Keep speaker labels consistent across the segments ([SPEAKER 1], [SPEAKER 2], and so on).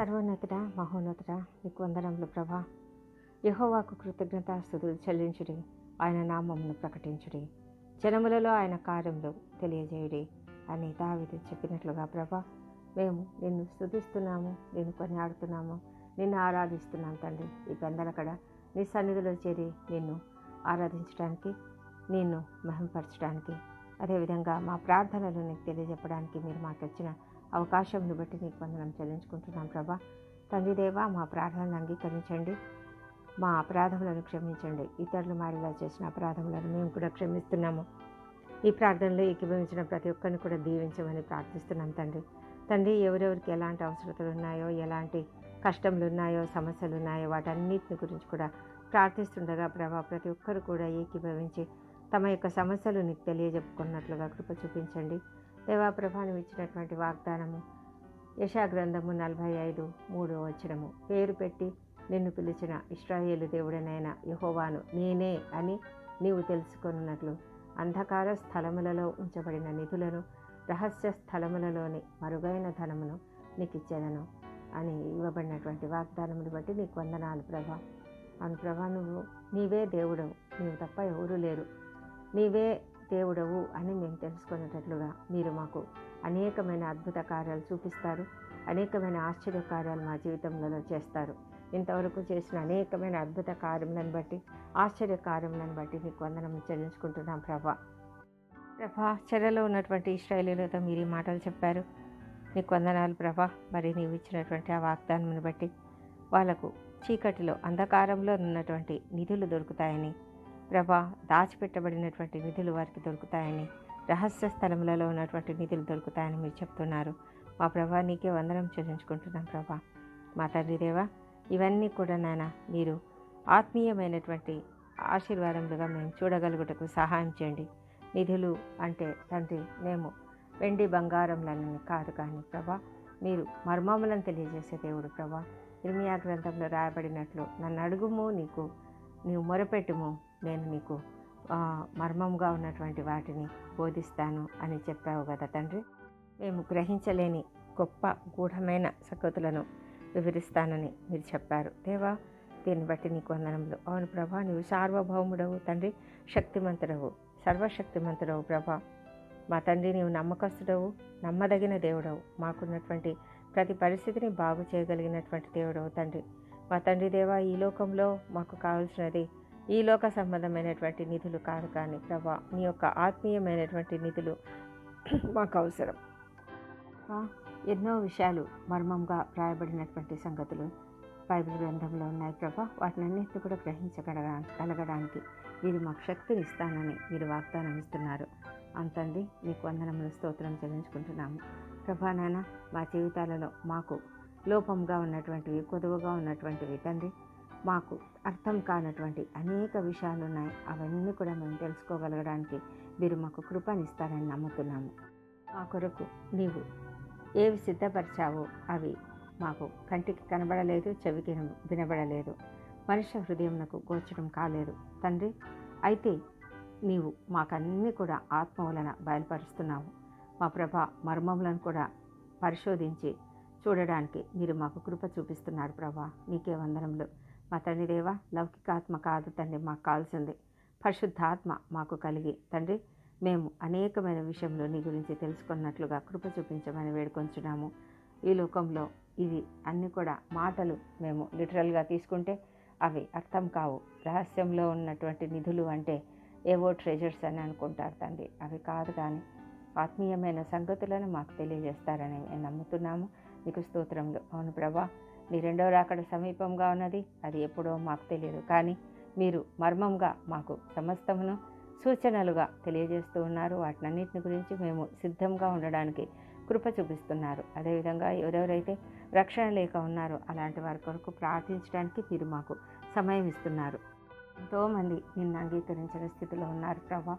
[SPEAKER 1] సర్వోన్నతుడ మహోన్నతుడ నీకు వందనములు ప్రభా. యహోవాకు కృతజ్ఞత స్థుతులు చెల్లించుడి ఆయన నామమును ప్రకటించుడి. జనములలో ఆయన కార్యములు తెలియజేయుడి అని దావిది చెప్పినట్లుగా ప్రభా. మేము నిన్ను స్థుతిస్తున్నాము నిన్ను కొనియాడుతున్నాము నిన్ను ఆరాధిస్తున్నాం తండ్రి. ఈ పెందలకడ నీ సన్నిధిలో చేరి నిన్ను ఆరాధించడానికి నిన్ను మహింపరచడానికి అదేవిధంగా మా ప్రార్థనలు నీకు తెలియజెప్పడానికి మీరు మాకు వచ్చిన అవకాశంను బట్టి నీకు వందనం చెల్లించుకుంటున్నాం ప్రభా. తండ్రి దేవా మా ప్రార్థనను అంగీకరించండి. మా అపరాధములను క్షమించండి. ఇతరులు మారిలా చేసిన అపరాధములను మేము కూడా క్షమిస్తున్నాము. ఈ ప్రార్థనలో ఏకీభవించిన ప్రతి ఒక్కరిని కూడా దీవించమని ప్రార్థిస్తున్నాం తండ్రి. తండ్రి ఎవరెవరికి ఎలాంటి అవసరతలు ఉన్నాయో ఎలాంటి కష్టములు ఉన్నాయో సమస్యలు ఉన్నాయో వాటన్నిటిని గురించి కూడా ప్రార్థిస్తుండగా ప్రభా ప్రతి ఒక్కరు కూడా ఏకీభవించి తమ యొక్క సమస్యలు నీకు తెలియజెప్పుకున్నట్లుగా కృప చూపించండి. దేవాప్రభాను ఇచ్చినటువంటి వాగ్దానము. యశా గ్రంథము నలభై ఐదు మూడో వచనము. పేరు పెట్టి నిన్ను పిలిచిన ఇస్రాయేలు దేవుడనైన యహోవాను నేనే అని నీవు తెలుసుకున్నట్లు అంధకార స్థలములలో ఉంచబడిన నిధులను రహస్య స్థలములలోని మరుగైన ధనమును నీకు ఇచ్చేదను అని ఇవ్వబడినటువంటి వాగ్దానమును బట్టి నీకు వందనాలు ప్రభా. అవును ప్రభా నువ్వు నీవే దేవుడవు నీవు తప్ప ఎవరూ లేరు. నీవే దేవుడవు అని మేము తెలుసుకునేటట్లుగా మీరు మాకు అనేకమైన అద్భుత కార్యాలు చూపిస్తారు. అనేకమైన ఆశ్చర్య కార్యాలు మా జీవితంలో చేస్తారు. ఇంతవరకు చేసిన అనేకమైన అద్భుత కార్యములను బట్టి ఆశ్చర్య కార్యములను బట్టి మీకు వందనం చెల్లించుకుంటున్నాం ప్రభా. ప్రభా చెరలో ఉన్నటువంటి ఇస్రాయలీలతో మీరు ఈ మాటలు చెప్పారు. నీకు వందనాలు ప్రభా. మరి నీవు ఇచ్చినటువంటి ఆ వాగ్దానమును బట్టి వాళ్ళకు చీకటిలో అంధకారంలో ఉన్నటువంటి నిధులు దొరుకుతాయని ప్రభా దాచిపెట్టబడినటువంటి నిధులు వారికి దొరుకుతాయని రహస్య స్థలములలో ఉన్నటువంటి నిధులు దొరుకుతాయని మీరు చెప్తున్నారు. మా ప్రభా నీకే వందనం చెల్లించుకుంటున్నాం ప్రభా. మా తండ్రి దేవా ఇవన్నీ కూడా నాయన మీరు ఆత్మీయమైనటువంటి ఆశీర్వాదములుగా మేము చూడగలుగుటకు సహాయం చేయండి. నిధులు అంటే తండ్రి మేము వెండి బంగారంలని కాదు కానీ ప్రభా మీరు మర్మములను తెలియజేసే దేవుడు ప్రభా. ఇర్మియా గ్రంథంలో రాయబడినట్లు నన్ను అడుగుము నీకు నీవు మొరపెట్టుము నేను నీకు మర్మంగా ఉన్నటువంటి వాటిని బోధిస్తాను అని చెప్పావు కదా తండ్రి. మేము గ్రహించలేని గొప్ప గూఢమైన సగతులను వివరిస్తానని మీరు చెప్పారు. దేవా దీన్ని బట్టి నీకు వందనములు. అవును ప్రభా నీవు సార్వభౌముడవు తండ్రి శక్తిమంతుడవు సర్వశక్తిమంతుడవు ప్రభా. మా తండ్రి నీవు నమ్మకస్తుడవు నమ్మదగిన దేవుడవు. మాకున్నటువంటి ప్రతి పరిస్థితిని బాగు చేయగలిగినటువంటి దేవుడవు తండ్రి. మా తండ్రి దేవా ఈ లోకంలో మాకు కావాల్సినది ఈ లోక సంబంధమైనటువంటి నిధులు కాదు కానీ ప్రభా నీ యొక్క ఆత్మీయమైనటువంటి నిధులు మాకు అవసరం. ఎన్నో విషయాలు మర్మంగా వ్రాయబడినటువంటి సంగతులు బైబిల్ గ్రంథంలో ఉన్నాయి ప్రభా. వాటినన్నింటినీ కూడా గ్రహించగలగా కలగడానికి మీరు మాకు శక్తిని ఇస్తానని మీరు వాగ్దానం ఇస్తున్నారు. అంతండి మీకు వందనములు స్తోత్రం చెల్లించుకుంటున్నాము. ప్రభా నాన్న మా జీవితాలలో మాకు లోపంగా ఉన్నటువంటివి కొదువుగా ఉన్నటువంటివి తండ్రి మాకు అర్థం కానటువంటి అనేక విషయాలు ఉన్నాయి అవన్నీ కూడా మేము తెలుసుకోగలగడానికి మీరు మాకు కృపనిస్తారని నమ్ముతున్నాము. మా కొరకు నీవు ఏవి సిద్ధపరిచావో అవి మాకు కంటికి కనబడలేదు చెవికి వినబడలేదు. మనిషి హృదయంకు గోచరం కాలేదు. తండ్రి అయితే నీవు మాకన్నీ కూడా ఆత్మ వలన బయలుపరుస్తున్నావు. మా ప్రభ మర్మములను కూడా పరిశోధించి చూడడానికి మీరు మాకు కృప చూపిస్తున్నారు ప్రభా. నీకే వందనములు. మా తండ్రి దేవ లౌకికాత్మ కాదు తండ్రి మాకు కావాల్సింది. పరిశుద్ధాత్మ మాకు కలిగి. తండ్రి మేము అనేకమైన విషయంలో నీ గురించి తెలుసుకున్నట్లుగా కృప చూపించమని వేడుకొంచున్నాము. ఈ లోకంలో ఇవి అన్నీ కూడా మాటలు మేము లిటరల్గా తీసుకుంటే అవి అర్థం కావు. రహస్యంలో ఉన్నటువంటి నిధులు అంటే ఏవో ట్రెజర్స్ అని అనుకుంటారు తండ్రి. అవి కాదు కానీ ఆత్మీయమైన సంగతులను మాకు తెలియజేస్తారని మేము నమ్ముతున్నాము. నీకు స్తోత్రంలో అవును ప్రభా మీ రెండవ రాకడ సమీపంగా ఉన్నది అది ఎప్పుడో మాకు తెలియదు. కానీ మీరు మర్మంగా మాకు సమస్తమును సూచనలుగా తెలియజేస్తూ ఉన్నారు. వాటినన్నింటిని గురించి మేము సిద్ధంగా ఉండడానికి కృప చూపిస్తున్నారు. అదేవిధంగా ఎవరెవరైతే రక్షణ లేక ఉన్నారో అలాంటి వారి కొరకు ప్రార్థించడానికి మీరు మాకు సమయం ఇస్తున్నారు. ఎంతోమంది నిన్ను అంగీకరించిన స్థితిలో ఉన్నారు ప్రభా.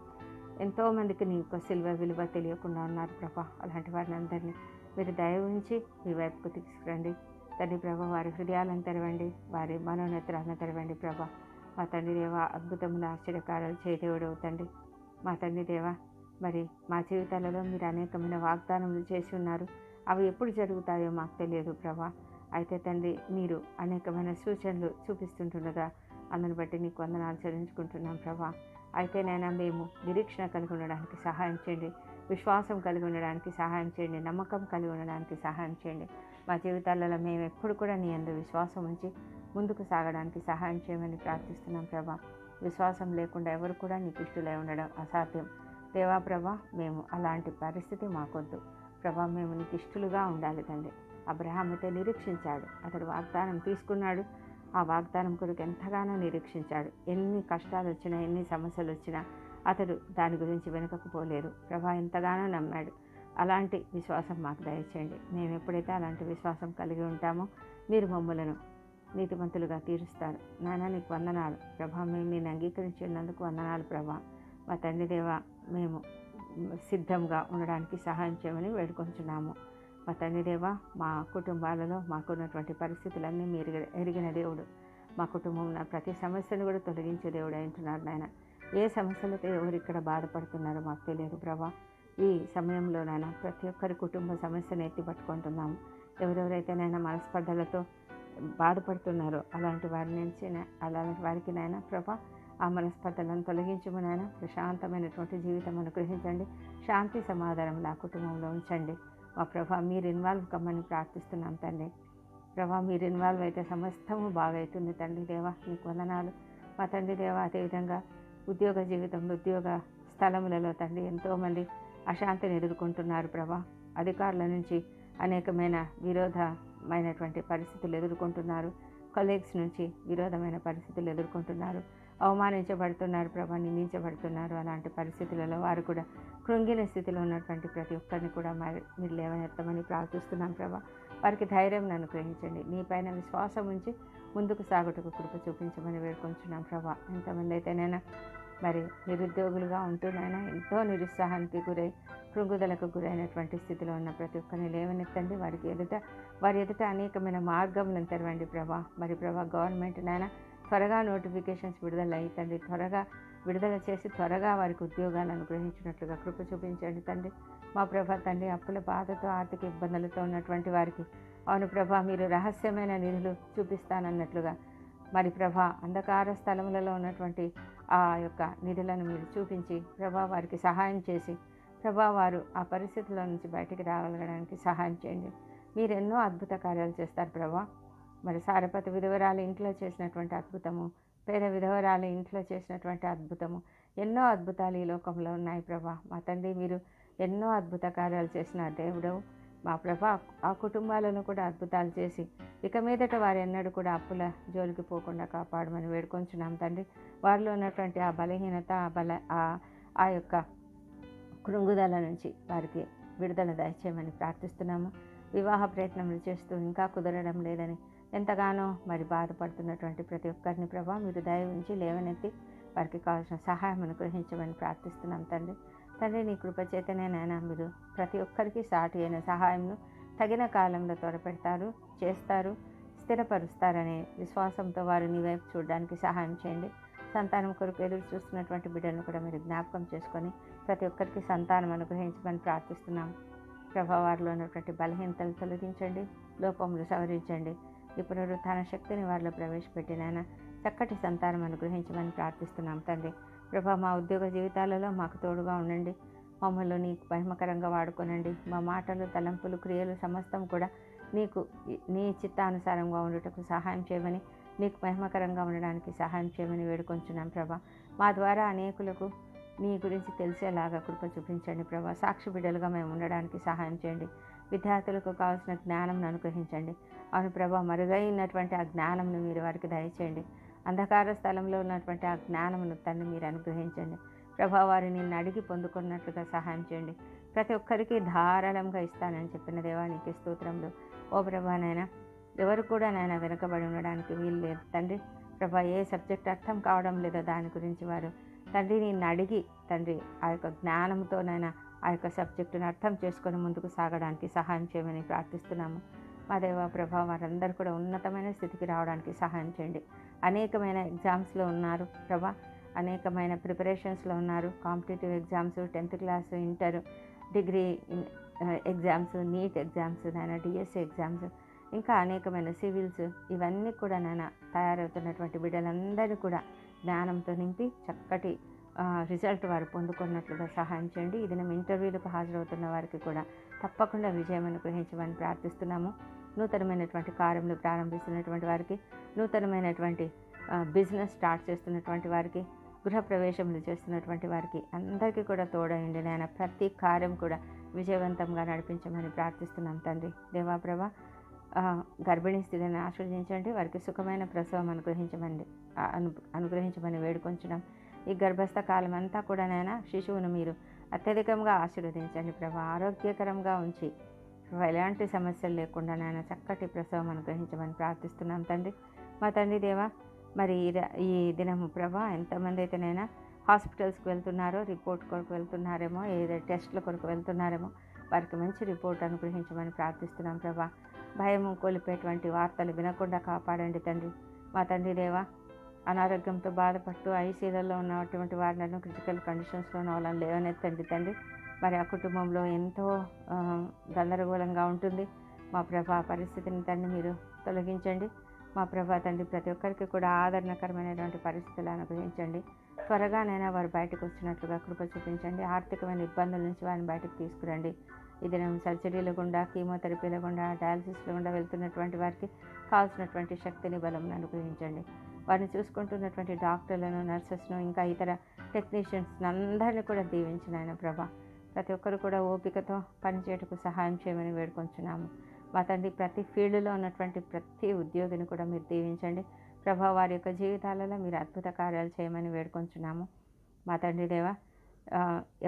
[SPEAKER 1] ఎంతోమందికి నీ యొక్క సిల్వ విలువ తెలియకుండా ఉన్నారు ప్రభా. అలాంటి వారిని అందరినీ మీరు దయ ఉంచి మీ వైపుకు తీసుకురండి. తండ్రి ప్రభా వారి హృదయాలను తెరవండి వారి మనోనేత్రాలను తెరవండి ప్రభా. మా తండ్రి దేవ అద్భుతముల ఆశ్చర్యకారాలు చేయదేవుడు అవుతండి మా తండ్రి దేవ మరి మా జీవితాలలో మీరు అనేకమైన వాగ్దానములు చేసి ఉన్నారు. అవి ఎప్పుడు జరుగుతాయో మాకు తెలియదు ప్రభా. అయితే తండ్రి మీరు అనేకమైన సూచనలు చూపిస్తుంటుండగా అందుని బట్టి నీకు వందనాలు చెల్లించుకుంటున్నాం ప్రభా. అయితే నైనా మేము నిరీక్షణ కలిగి ఉండడానికి సహాయం చేయండి విశ్వాసం కలిగి ఉండడానికి సహాయం చేయండి నమ్మకం కలిగి ఉండడానికి సహాయం చేయండి. మా జీవితాలలో మేము ఎప్పుడు కూడా నీ అందు విశ్వాసం ఉంచి ముందుకు సాగడానికి సహాయం చేయమని ప్రార్థిస్తున్నాం ప్రభా. విశ్వాసం లేకుండా ఎవరు కూడా నీకు ఇష్టలై ఉండడం అసాధ్యం. దేవా ప్రభా మేము అలాంటి పరిస్థితి మాకొద్దు. ప్రభా మేము నీకు ఇష్టలుగా ఉండాలి తండ్రి. అబ్రహాం అయితే నిరీక్షించాడు. అతడు వాగ్దానం తీసుకున్నాడు. ఆ వాగ్దానం కొరకు ఎంతగానో నిరీక్షించాడు. ఎన్ని కష్టాలు వచ్చినా ఎన్ని సమస్యలు వచ్చినా అతడు దాని గురించి వెనుకకు పోలేదు. ప్రభా ఎంతగానో నమ్మాడు. అలాంటి విశ్వాసం మాకు దయచేయండి. మేము ఎప్పుడైతే అలాంటి విశ్వాసం కలిగి ఉంటామో మీరు మమ్మలను నీతిమంతులుగా తీరుస్తారు. నాయన నీకు వందనాలు. ప్రభా మేము నేను అంగీకరించినందుకు వందనాలు ప్రభా. మా తండ్రి దేవ మేము సిద్ధంగా ఉండడానికి సహాయం చేయమని వేడుకొంచున్నాము. మా తండ్రి దేవ మా కుటుంబాలలో మాకున్నటువంటి పరిస్థితులన్నీ మీరు ఎరిగిన దేవుడు. మా కుటుంబం ఉన్న ప్రతి సమస్యను కూడా తొలగించే దేవుడు అంటున్నారు నాయన. ఏ సమస్యలతో ఎవరు ఇక్కడ బాధపడుతున్నారో మాకు తెలియదు ప్రభా. ఈ సమయంలోనైనా ప్రతి ఒక్కరి కుటుంబ సమస్యను ఎత్తి పట్టుకుంటున్నాము. ఎవరెవరైతే మనస్పర్ధలతో బాధపడుతున్నారో అలాంటి వారి నుంచి అలాంటి వారికి నైనా ప్రభా ఆ మనస్పర్ధలను తొలగించమనైనా ప్రశాంతమైనటువంటి జీవితం అనుగ్రహించండి. శాంతి సమాధానం నా కుటుంబంలో ఉంచండి. మా ప్రభా మీరు ఇన్వాల్వ్ కమ్మని ప్రార్థిస్తున్నాం తండ్రి. ప్రభా మీరు ఇన్వాల్వ్ అయితే సమస్తము బాగవుతుంది తండ్రి దేవా మీకు వందనాలు. మా తండ్రి దేవా అదేవిధంగా ఉద్యోగ జీవితంలో ఉద్యోగ స్థలములలో తండ్రి ఎంతోమంది అశాంతిని ఎదుర్కొంటున్నారు ప్రభా. అధికారుల నుంచి అనేకమైన విరోధమైనటువంటి పరిస్థితులు ఎదుర్కొంటున్నారు. కొలీగ్స్ నుంచి విరోధమైన పరిస్థితులు ఎదుర్కొంటున్నారు. అవమానించబడుతున్నారు ప్రభా నిందించబడుతున్నారు అలాంటి పరిస్థితులలో వారు కూడా కృంగిన స్థితిలో ఉన్నటువంటి ప్రతి ఒక్కరిని కూడా మరి మీరు లేవనెత్తమని ప్రార్థిస్తున్నాం ప్రభా. వారికి ధైర్యం అనుగ్రహించండి నీ పైన విశ్వాసం ఉంచి ముందుకు సాగుటకు కృప చూపించమని వేడుకొంచున్నాం ప్రభా. ఎంతమంది అయితేనైనా మరి నిరుద్యోగులుగా ఉంటూ ఉంటూనైనా ఎంతో నిరుత్సాహానికి గురై కృంగుదలకు గురైనటువంటి స్థితిలో ఉన్న ప్రతి ఒక్కరిని లేవనెత్తండి. వారికి ఎదుట వారి ఎదుట అనేకమైన మార్గములను తెరవండి ప్రభా. మరి ప్రభా గవర్నమెంట్ నైనా త్వరగా నోటిఫికేషన్స్ విడుదల అవుతుంది త్వరగా విడుదల చేసి త్వరగా వారికి ఉద్యోగాలు అనుగ్రహించినట్లుగా కృప చూపించండి తండ్రి. మా ప్రభా తండ్రి అప్పుల బాధతో ఆర్థిక ఇబ్బందులతో ఉన్నటువంటి వారికి అవును ప్రభా మీరు రహస్యమైన నిధులు చూపిస్తానన్నట్లుగా. మరి ప్రభా అంధకార స్థలములలో ఉన్నటువంటి ఆ యొక్క నిధులను మీరు చూపించి ప్రభా వారికి సహాయం చేసి ప్రభా వారు ఆ పరిస్థితుల నుంచి బయటికి రాగలగడానికి సహాయం చేయండి. మీరు ఎన్నో అద్భుత కార్యాలు చేస్తారు ప్రభా. మరి సారపతి విధవరాలు ఇంట్లో చేసినటువంటి అద్భుతము పేద విధవరాలు ఇంట్లో చేసినటువంటి అద్భుతము ఎన్నో అద్భుతాలు ఈ లోకంలో ఉన్నాయి ప్రభా. మా తండ్రి మీరు ఎన్నో అద్భుత కార్యాలు చేసిన దేవుడు మా ప్రభా ఆ కుటుంబాలను కూడా అద్భుతాలు చేసి ఇక మీదట వారు ఎన్నడూ కూడా అప్పుల జోలికి పోకుండా కాపాడమని వేడుకొంచున్నాం తండ్రి. వారిలో ఉన్నటువంటి ఆ బలహీనత ఆ బల ఆ యొక్క కృంగుదల నుంచి వారికి విడుదల దయచేయమని ప్రార్థిస్తున్నాము. వివాహ ప్రయత్నములు చేస్తూ ఇంకా కుదరడం లేదని ఎంతగానో మరి బాధపడుతున్నటువంటి ప్రతి ఒక్కరిని ప్రభా మీరు దయ ఉంచి లేవనెత్తి వారికి కావాల్సిన సహాయం అనుగ్రహించమని ప్రార్థిస్తున్నాం తండ్రి. తండ్రి నీ కృపచేతనే నాయన మీరు ప్రతి ఒక్కరికి సాటి అయిన సహాయంను తగిన కాలంలో త్వరపెడతారు చేస్తారు స్థిరపరుస్తారనే విశ్వాసంతో వారు నీ వైపు చూడడానికి సహాయం చేయండి. సంతానం కొరకు ఎదురు చూస్తున్నటువంటి బిడ్డలను కూడా మీరు జ్ఞాపకం చేసుకొని ప్రతి ఒక్కరికి సంతానం అనుగ్రహించమని ప్రార్థిస్తున్నాం. ప్రభావారిలో ఉన్నటువంటి బలహీనతలు తొలగించండి లోపములు సవరించండి. ఈ పునరుత్థాన శక్తిని వారిలో ప్రవేశపెట్టినైనా చక్కటి సంతానం అనుగ్రహించమని ప్రార్థిస్తున్నాం తండ్రి. ప్రభా మా ఉద్యోగ జీవితాలలో మాకు తోడుగా ఉండండి. మమ్మల్ని నీకు మహిమకరంగా వాడుకోనండి. మా మాటలు తలంపులు క్రియలు సమస్తం కూడా నీకు నీ చిత్తానుసారంగా ఉండుటకు సహాయం చేయమని నీకు మహిమకరంగా ఉండడానికి సహాయం చేయమని వేడుకొంచున్నాం ప్రభా. మా ద్వారా అనేకులకు నీ గురించి తెలిసేలాగా కృప చూపించండి ప్రభా. సాక్షి బిడ్డలుగా మేము ఉండడానికి సహాయం చేయండి. విద్యార్థులకు కావాల్సిన జ్ఞానం అనుగ్రహించండి. అవును ప్రభా మరుగైనటువంటి ఆ జ్ఞానంను మీరు వారికి దయచేయండి. అంధకార స్థలంలో ఉన్నటువంటి ఆ జ్ఞానమును తన్ని మీరు అనుగ్రహించండి. ప్రభా వారు నిన్ను అడిగి పొందుకున్నట్లుగా సహాయం చేయండి. ప్రతి ఒక్కరికి ధారాళంగా ఇస్తానని చెప్పిన దేవానికి స్తోత్రంలో ఓ ప్రభానైనా ఎవరు కూడా నాయన వెనుకబడి ఉండడానికి వీలు లేదు. తండ్రి ప్రభా ఏ సబ్జెక్ట్ అర్థం కావడం లేదో దాని గురించి వారు తండ్రి నిన్ను అడిగి తండ్రి ఆ యొక్క జ్ఞానంతోనైనా ఆ యొక్క సబ్జెక్టును అర్థం చేసుకొని ముందుకు సాగడానికి సహాయం చేయమని ప్రార్థిస్తున్నాము. మా దేవ ప్రభా వారందరూ కూడా ఉన్నతమైన స్థితికి రావడానికి సహాయం చేయండి. అనేకమైన ఎగ్జామ్స్లో ఉన్నారు ప్రభా. అనేకమైన ప్రిపరేషన్స్లో ఉన్నారు. Competitive exams tenth class inter degree exams NEET exams నాయన డిఎస్సి ఎగ్జామ్స్ ఇంకా అనేకమైన సివిల్స్ ఇవన్నీ కూడా నాయన తయారవుతున్నటువంటి బిడ్డలందరూ కూడా జ్ఞానంతో నింపి చక్కటి రిజల్ట్ వారు పొందుకున్నట్లుగా సహాయం చేయండి. ఇది మేము ఇంటర్వ్యూలకు హాజరవుతున్న వారికి కూడా తప్పకుండా విజయం అనుగ్రహించమని ప్రార్థిస్తున్నాము. నూతనమైనటువంటి కార్యములు ప్రారంభిస్తున్నటువంటి వారికి నూతనమైనటువంటి బిజినెస్ స్టార్ట్ చేస్తున్నటువంటి వారికి గృహ ప్రవేశములు చేస్తున్నటువంటి వారికి అందరికీ కూడా తోడయండి నాయన. ప్రతి కార్యం కూడా విజయవంతంగా నడిపించమని ప్రార్థిస్తున్నాం తండ్రి. దేవాప్రభ గర్భిణీ స్థితిని ఆశ్రయించండి వారికి సుఖమైన ప్రసవం అనుగ్రహించమని అను అనుగ్రహించమని వేడుకొంచడం ఈ గర్భస్థ కాలం అంతా కూడా నాయన శిశువును మీరు అత్యధికంగా ఆశీర్వదించండి ప్రభా. ఆరోగ్యకరంగా ఉంచి ఎలాంటి సమస్యలు లేకుండా నాయన చక్కటి ప్రసవం అనుగ్రహించమని ప్రార్థిస్తున్నాం తండ్రి. మా తండ్రి దేవా మరి ఈ దినము ప్రభా ఎంతమంది అయితేనైనా హాస్పిటల్స్కి వెళ్తున్నారో రిపోర్ట్ కొరకు వెళ్తున్నారేమో ఏదో టెస్ట్ల కొరకు వెళ్తున్నారేమో వారికి మంచి రిపోర్ట్ అనుగ్రహించమని ప్రార్థిస్తున్నాం ప్రభా. భయము కోల్పోయేటువంటి వార్తలు వినకుండా కాపాడండి తండ్రి. మా తండ్రి దేవా అనారోగ్యంతో బాధపడుతూ ఐసీలలో ఉన్నటువంటి వారిని క్రిటికల్ కండిషన్స్లో ఉన్న వాళ్ళని లేవనెత్తండి తండ్రి. మరి ఆ కుటుంబంలో ఎంతో గందరగోళంగా ఉంటుంది. మా ప్రభా ఆ పరిస్థితిని తండ్రి మీరు తొలగించండి. మా ప్రభా తండ్రి ప్రతి ఒక్కరికి కూడా ఆదరణకరమైనటువంటి పరిస్థితులు అనుగ్రహించండి. త్వరగానైనా వారు బయటకు వచ్చినట్లుగా కృప చూపించండి. ఆర్థికమైన ఇబ్బందుల నుంచి వారిని బయటకు తీసుకురండి. ఇది నేను సర్జరీల గుండా కీమోథెరపీల గుండా డయాలసిస్ల గుండా వెళ్తున్నటువంటి వారికి కావాల్సినటువంటి శక్తిని బలం అనుగ్రహించండి. వారిని చూసుకుంటున్నటువంటి డాక్టర్లను నర్సెస్ను ఇంకా ఇతర టెక్నీషియన్స్ అందరినీ కూడా దీవించిన ఆయన ప్రభా. ప్రతి ఒక్కరు కూడా ఓపికతో పనిచేయటకు సహాయం చేయమని వేడుకొంచున్నాము. మా తండ్రి ప్రతి ఫీల్డ్లో ఉన్నటువంటి ప్రతి ఉద్యోగిని కూడా మీరు దీవించండి. ప్రభా వారి యొక్క జీవితాలలో మీరు అద్భుత కార్యాలు చేయమని వేడుకొంచున్నాము. మా తండ్రి దేవా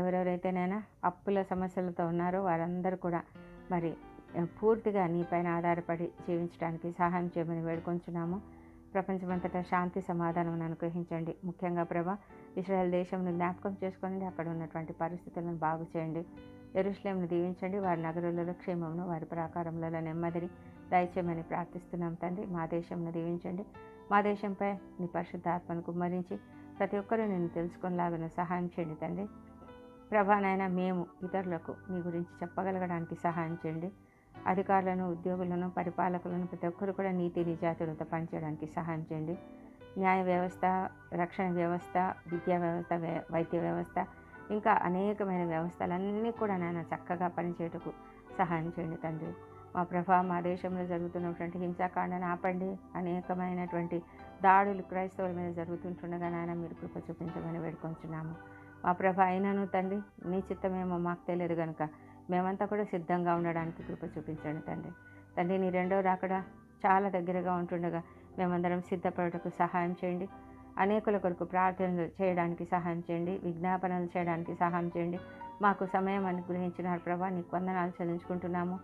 [SPEAKER 1] ఎవరెవరైతేనైనా అప్పుల సమస్యలతో ఉన్నారో వారందరూ కూడా మరి పూర్తిగా నీపైన ఆధారపడి జీవించడానికి సహాయం చేయమని వేడుకొంచున్నాము. ప్రపంచమంతటా శాంతి సమాధానం అనుగ్రహించండి. ముఖ్యంగా ప్రభా ఇస్రాయల్ దేశంను జ్ఞాపకం చేసుకోండి అక్కడ ఉన్నటువంటి పరిస్థితులను బాగు చేయండి. ఎరుశ్లేంను దీవించండి. వారి నగరులలో క్షేమమును వారి ప్రాకారములలో నెమ్మదిని దయచేయమని ప్రార్థిస్తున్నాం తండ్రి. మా దేశంను దీవించండి. మా దేశంపై నీ పరిశుద్ధాత్మను కుమ్మరించి ప్రతి ఒక్కరూ నేను తెలుసుకునేలాగా సహాయం చేయండి తండ్రి. ప్రభానైనా మేము ఇతరులకు మీ గురించి చెప్పగలగడానికి సహాయం చేయండి. అధికారులను ఉద్యోగులను పరిపాలకులను ప్రతి ఒక్కరు కూడా నీతి నిజాతులతో పనిచేయడానికి సహాయం చేయండి. న్యాయ వ్యవస్థ రక్షణ వ్యవస్థ విద్యా వ్యవస్థ వైద్య వ్యవస్థ ఇంకా అనేకమైన వ్యవస్థలన్నీ కూడా నాయన చక్కగా పనిచేయటకు సహాయం చేయండి తండ్రి. మా ప్రభా మా దేశంలో జరుగుతున్నటువంటి హింసాకాండను ఆపండి. అనేకమైనటువంటి దాడులు క్రైస్తవుల మీద జరుగుతుంటుండగా నాయన మీరు కృప చూపించమని వేడుకొంచున్నాము. మా ప్రభ అయినను తండ్రి నీ చిత్తమేమో మాకు తెలియదు కనుక మేమంతా కూడా సిద్ధంగా ఉండడానికి కృప చూపించండి తండ్రి. తండ్రి నీ రెండో రాకడా చాలా దగ్గరగా ఉంటుండగా మేమందరం సిద్ధపడటకు సహాయం చేయండి. అనేకుల కొరకు ప్రార్థనలు చేయడానికి సహాయం చేయండి. విజ్ఞాపనలు చేయడానికి సహాయం చేయండి. మాకు సమయం అనుగ్రహించిన ప్రభా నీకు వందనాలు చెల్లించుకుంటున్నాము.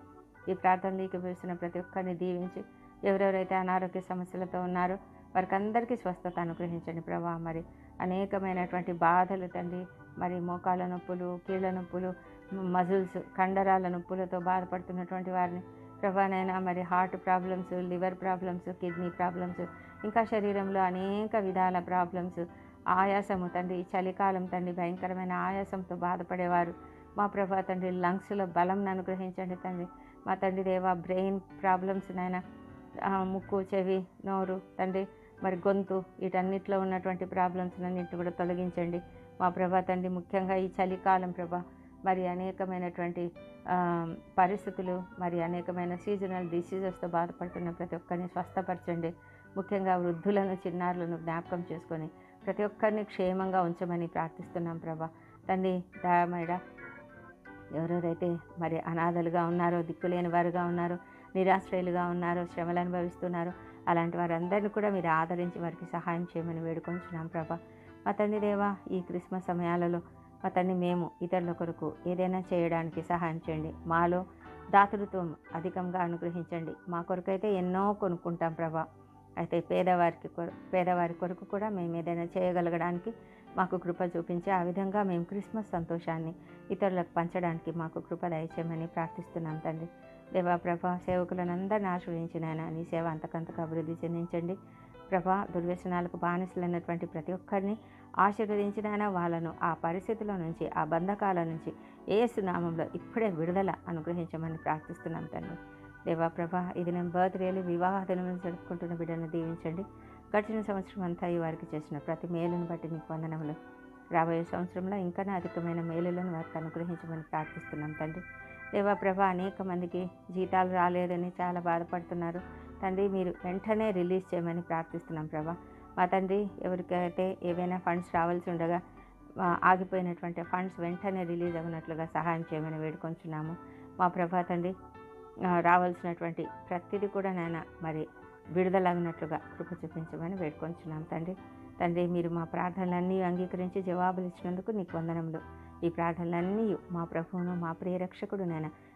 [SPEAKER 1] ఈ ప్రార్థనలు ఏకీభవిస్తున్న ప్రతి ఒక్కరిని దీవించి ఎవరెవరైతే అనారోగ్య సమస్యలతో ఉన్నారో వారికి అందరికీ స్వస్థత అనుగ్రహించండి ప్రభా. మరి అనేకమైనటువంటి బాధలు తండ్రి మరి మోకాళ్ళ నొప్పులు కీళ్ళ నొప్పులు మజిల్స్ కండరాల నొప్పులతో బాధపడుతున్నటువంటి వారిని. ప్రభానైనా మరి heart problems liver problems kidney problems ఇంకా శరీరంలో అనేక విధాల ప్రాబ్లమ్స్ ఆయాసము తండ్రి ఈ చలికాలం తండ్రి భయంకరమైన ఆయాసంతో బాధపడేవారు. మా ప్రభా తండ్రి లంగ్స్లో బలం అనుగ్రహించండి తండ్రి. మా తండ్రి దేవా బ్రెయిన్ ప్రాబ్లమ్స్ నైనా ముక్కు చెవి నోరు తండ్రి మరి గొంతు వీటన్నిటిలో ఉన్నటువంటి ప్రాబ్లమ్స్ అన్నింటి కూడా తొలగించండి. మా ప్రభా తండ్రి ముఖ్యంగా ఈ చలికాలం ప్రభా మరి అనేకమైనటువంటి పరిస్థితులు మరి అనేకమైన సీజనల్ డిసీజెస్తో బాధపడుతున్న ప్రతి ఒక్కరిని స్వస్థపరచండి. ముఖ్యంగా వృద్ధులను చిన్నారులను జ్ఞాపకం చేసుకొని ప్రతి ఒక్కరిని క్షేమంగా ఉంచమని ప్రార్థిస్తున్నాం ప్రభా. తండ్రి దయామేడ ఎవరెవరైతే మరి అనాథలుగా ఉన్నారో దిక్కులేని వారుగా ఉన్నారో నిరాశ్రయులుగా ఉన్నారో శ్రమలు అనుభవిస్తున్నారో అలాంటి వారందరినీ కూడా మీరు ఆదరించి వారికి సహాయం చేయమని వేడుకొంచున్నాం ప్రభా. మా తండ్రి దేవా ఈ క్రిస్మస్ సమయాలలో అతన్ని మేము ఇతరుల కొరకు ఏదైనా చేయడానికి సహాయం చేయండి. మాలో దాతృత్వం అధికంగా అనుగ్రహించండి. మా కొరకైతే ఎన్నో కొనుక్కుంటాం ప్రభా. అయితే పేదవారికి పేదవారి కొరకు కూడా మేము ఏదైనా చేయగలగడానికి మాకు కృప చూపించి ఆ విధంగా మేము క్రిస్మస్ సంతోషాన్ని ఇతరులకు పంచడానికి మాకు కృప దయచేయమని ప్రార్థిస్తున్నాం తండ్రి. దేవా ప్రభా సేవకులను అందరిని ఆశ్రయించిన నీ సేవ అంతకంతకు అభివృద్ధి చెందించండి. ప్రభా దుర్వ్యసనాలకు బానిసలైనటువంటి ప్రతి ఒక్కరిని ఆశీర్వదించిన వాళ్ళను ఆ పరిస్థితుల నుంచి ఆ బంధకాల నుంచి ఏసు నామంలో ఇప్పుడే విడుదల అనుగ్రహించమని ప్రార్థిస్తున్నాం తండ్రి. దేవా ప్రభా ఇది నేను బర్త్డేలు వివాహ దినం జరుపుకుంటున్న బిడ్డను దీవించండి. గడిచిన సంవత్సరం అంతా ఈ వారికి చేసిన ప్రతి మేలును బట్టి నీకు వందనములు. రాబోయే సంవత్సరంలో ఇంకా అధికమైన మేలులను వారికి అనుగ్రహించమని ప్రార్థిస్తున్నాం తండ్రి. దేవా ప్రభా అనేక మందికి జీతాలు రాలేదని చాలా బాధపడుతున్నారు. తండ్రి మీరు వెంటనే రిలీజ్ చేయమని ప్రార్థిస్తున్నాం ప్రభా. మా తండ్రి ఎవరికైతే ఏవైనా ఫండ్స్ రావాల్సి ఉండగా ఆగిపోయినటువంటి ఫండ్స్ వెంటనే రిలీజ్ అవునట్లుగా సహాయం చేయమని వేడుకొంచున్నాము. మా ప్రభా తండ్రి రావాల్సినటువంటి ప్రతిదీ కూడా నాయన మరి విడుదలగినట్లుగా కృప చూపించమని వేడుకొంచున్నాం తండ్రి. తండ్రి మీరు మా ప్రార్థనలన్నీ అంగీకరించి జవాబులు ఇచ్చినందుకు నీకు వందనములు. ఈ ప్రార్థనలన్నీ మా ప్రభువును మా ప్రియరక్షకుడు నైనా